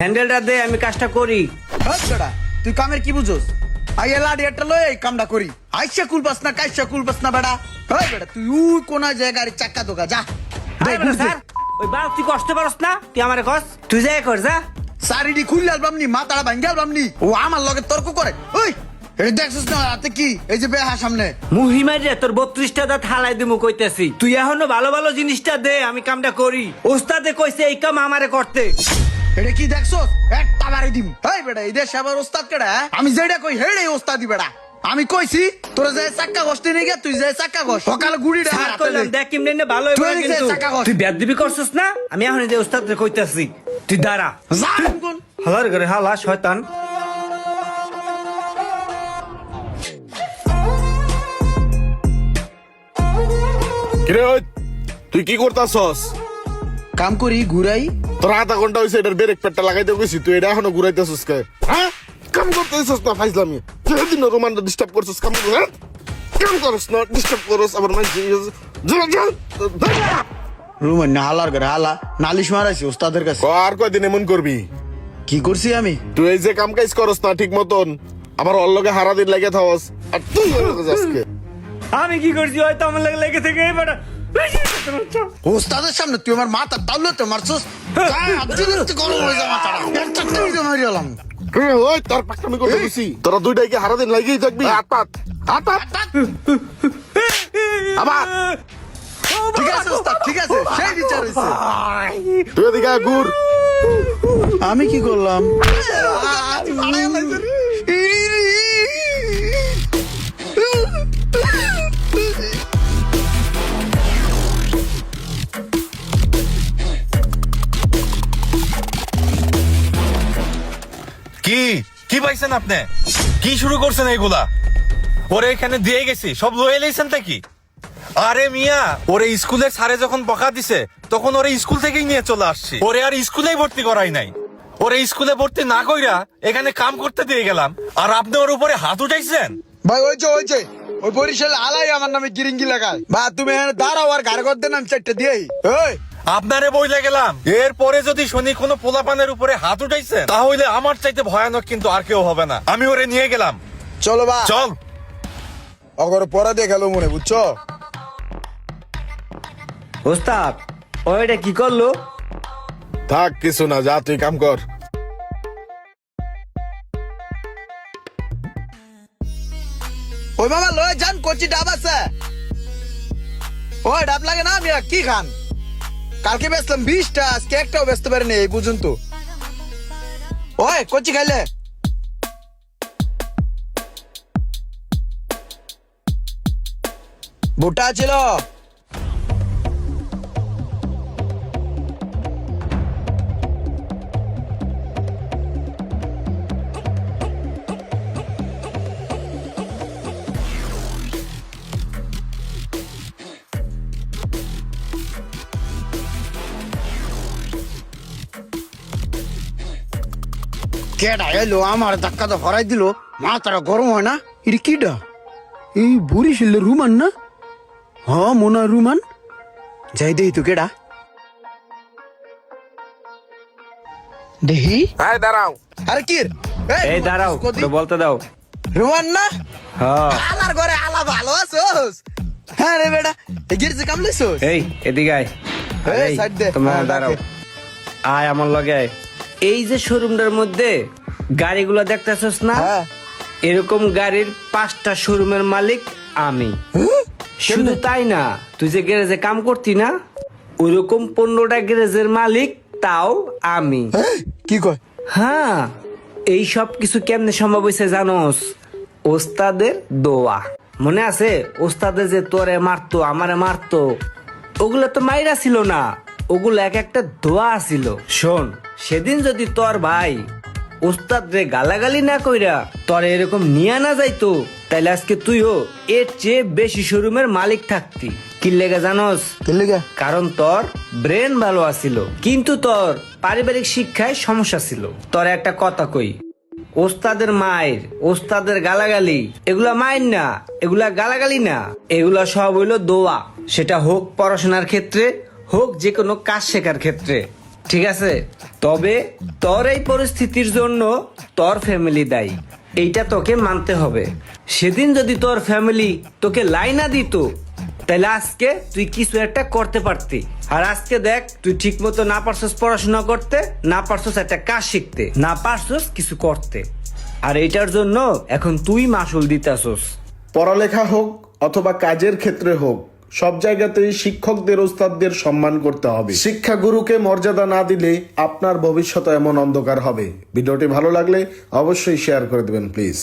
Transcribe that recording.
হ্যান্ডেলটা দে আমি কাজটা করি। হাত তুই কামের কি বুঝোস? আই লাডি একটা লয় এই কামটা করি। আইসা কুলপাস না কাইসা না বেড়া। হয় বেড়া তুই উই কোন জায়গায় চাক্কা দোকা যা। আরে বেটা, স্যার ওই বাল তুই কষ্ট পারস না? তুই আমারে কস তুই যাই কর যা। সারিডি খুললে আলবামনি মাথাটা ভাঙ্গে আলবামনি ও আমার লগে তর্ক করে। ওই এটা দেখছিস না রাতে কি? এই যে বেহা সামনে। মুহিমা রে তোর বত্রিশটা দাঁত হালাই দিমু কইতেছি। তুই এখনও ভালো ভালো জিনিসটা দে আমি কামটা করি। ওস্তাদে কইছে এই কাম আমারে করতে। এটা কি দেখছ একটা বাড়ি দিম। এই বেটা এই দেশে আবার ওস্তাদ কেডা হ্যাঁ? আমি যেটা কই হেড়ে ওস্তাদি বেড়া আমি কইছি তোরা যে চাক্কা গোষ্ঠী নিয়ে গিয়া তুই যে চাক্কা সকালে কইলাম দেখ কেমনে নে ভালো হইব তুই করছিস না? আমি এখন যে ওস্তাদ রে কইতাছি। তুই দাঁড়া। হালার ঘরে হালা শয়তান। কিরে তুই কি করতাছস? কাম করি ঘুরাই। তোর আধা ঘণ্টা হয়েছে এটার ব্রেক প্যাডটা লাগাইতে গেছি তুই এটা এখনও ঘুরাইতেছস কে? হ্যাঁ? কাম করতেছস না ফাইজলামি? যেদিন রোমানটা ডিস্টার্ব করছস কাম করে হ্যাঁ? কাম করস না ডিস্টার্ব করস আবার মানে যা যা রুম না হালার ঘরে হালা নালিশ মারাইছি ওস্তাদের কাছে। আর কয়দিন এমন করবি? কি করছি আমি? তুই এই যে কাম কাজ করস না ঠিক মতন আবার লগে হারা দিন লাগে থাকস আর তুই আজকে আমি কি করছি হয়তো আমার লাগে লেগে থেকে এই বেটা ওস্তাদের সামনে তুই আমার মাথা তাহলে তো মারছস হয়ে ওই তোর পাকটামি করতে গেছি তোরা দুইটাই কি হারা দিন লাগেই থাকবি হাত পাত হাত পাত আবার ঠিক আছে ওস্তাদ ঠিক আছে সেই বিচার হইছে তুই এদিকে ঘুর আমি কি করলাম কি পাইছেন আপনি? কি শুরু করছেন এইগুলা ওরে এখানে দিয়ে গেছি, সব লয়ে এলাইছেন কি আরে মিয়া, ওরে স্কুলের স্যারে যখন বকা দিছে, তখন ওরে স্কুল থেকেই নিয়ে চলে আসছি। ওরে আর স্কুলেই ভর্তি করাই নাই। ওরে স্কুলে ভর্তি না কইরা এখানে কাম করতে দিয়ে গেলাম। আর আপনি ওর উপরে হাত উঠাইছেন? ভাই, ওই যে ওই যে, ওই বরিশাল আলাই আমার নামে গিরিঙ্গি লাগায়। বা তুমি দাঁড়াও আর গাড়ি করতে নাম চারটে দিয়েই ওই আপনারে বইলে গেলাম। এরপরে যদি শুনি কোনো পোলাপানের উপরে হাত উঠাইছেন তাহলে আমার চাইতে ভয়ানক কিন্তু আর কেউ হবে না। আমি ওরে নিয়ে গেলাম। চলো বা। চল। অগর পরে দেখাল মনে বুঝছ? ওস্তাদ ওইটা কি করল? থাক কিছু না যা তুই কাম কর। ওই মামা লয়ে যান কচি ডাব আছে। ওই ডাব লাগে না আমি কি খান কালকে বেচলাম বিশটা, আজকে একটাও বেচতে পারিনি, এই বুঝুন তো ওই, কচি খাইলে? ভুট্টা ছিল। কেডা এলো? আমার ধাক্কা তো হরাই দিল। মাথাটা গরম হয় না? এটা কিডা? এই বুড়ি শিল্লে রুমান না? হ মনে হয় রুমান। যাই দেই তো কেডা। দেহি? হ্যাঁ দাঁড়াও। আরে কি? এই দাঁড়াও তো বলতে দাও। রুমান না? হ্যাঁ। আলার ঘরে আলা ভালো আছোস। হ্যাঁ রে বেটা যে কামলেছোস এই এদিকে আয়। এই, side দে। তোমরা হ্যাঁ, দাঁড়াও। আয় আমার লগে আয়। এই যে শোরুমটার মধ্যে গাড়িগুলো দেখতেছস না? হ্যাঁ। এরকম গাড়ির পাঁচটা শোরুমের মালিক আমি। শুধু তাই না তুই যে গ্যারেজে কাম করতি না ওইরকম পনেরোটা গ্যারেজের মালিক তাও আমি। কি কয়? হ্যাঁ এই সব কিছু কেমনে সম্ভব হয়েছে জানোস? ওস্তাদের দোয়া। মনে আছে? ওস্তাদে যে তোরে মারতো আমারে মারতো ওগুলো তো মাইরা ছিল না ওগুলো এক একটা দোয়া ছিল। শোন সেদিন যদি তোর ভাই ওস্তাদ রে গালাগালি না কইরা তোর এরকম নিয়া না যাইতো তাইলে আজকে তুইও এর চেয়ে বেশি শোরুমের মালিক থাকতি। কি লেগে জানোস? কি লেগে? কারণ তোর ব্রেন ভালো আছিল কিন্তু তোর পারিবারিক শিক্ষায় সমস্যা ছিল। তোর একটা কথা কই ওস্তাদের মায়ের ওস্তাদের গালাগালি এগুলা মায়ের না এগুলা গালাগালি না এগুলা সব হইল দোয়া। সেটা হোক পড়াশোনার ক্ষেত্রে হোক যে কোনো কাজ শেখার ক্ষেত্রে। ঠিক আছে? তবে তোর এই পরিস্থিতির জন্য তোর ফ্যামিলি দায়ী। এইটা তোকে মানতে হবে। সেদিন যদি তোর ফ্যামিলি তোকে লাইনা দিত, তাহলে আজকে তুই কিছু একটা করতে পারতি। আর আজকে দেখ, তুই ঠিক মতো না পারছস পড়াশোনা করতে, না পারছস একটা কাজ শিখতে, না পারছস কিছু করতে। আর এইটার জন্য এখন তুই মাসুল দিতাছস। পড়ালেখা হোক অথবা কাজের ক্ষেত্রে হোক সব জায়গাতেই শিক্ষকদের, ওস্তাদদের সম্মান করতে হবে। শিক্ষা গুরুকে মর্যাদা না দিলে আপনার ভবিষ্যৎ এমন অন্ধকার হবে। ভিডিওটি ভালো লাগলে অবশ্যই শেয়ার করে দেবেন প্লিজ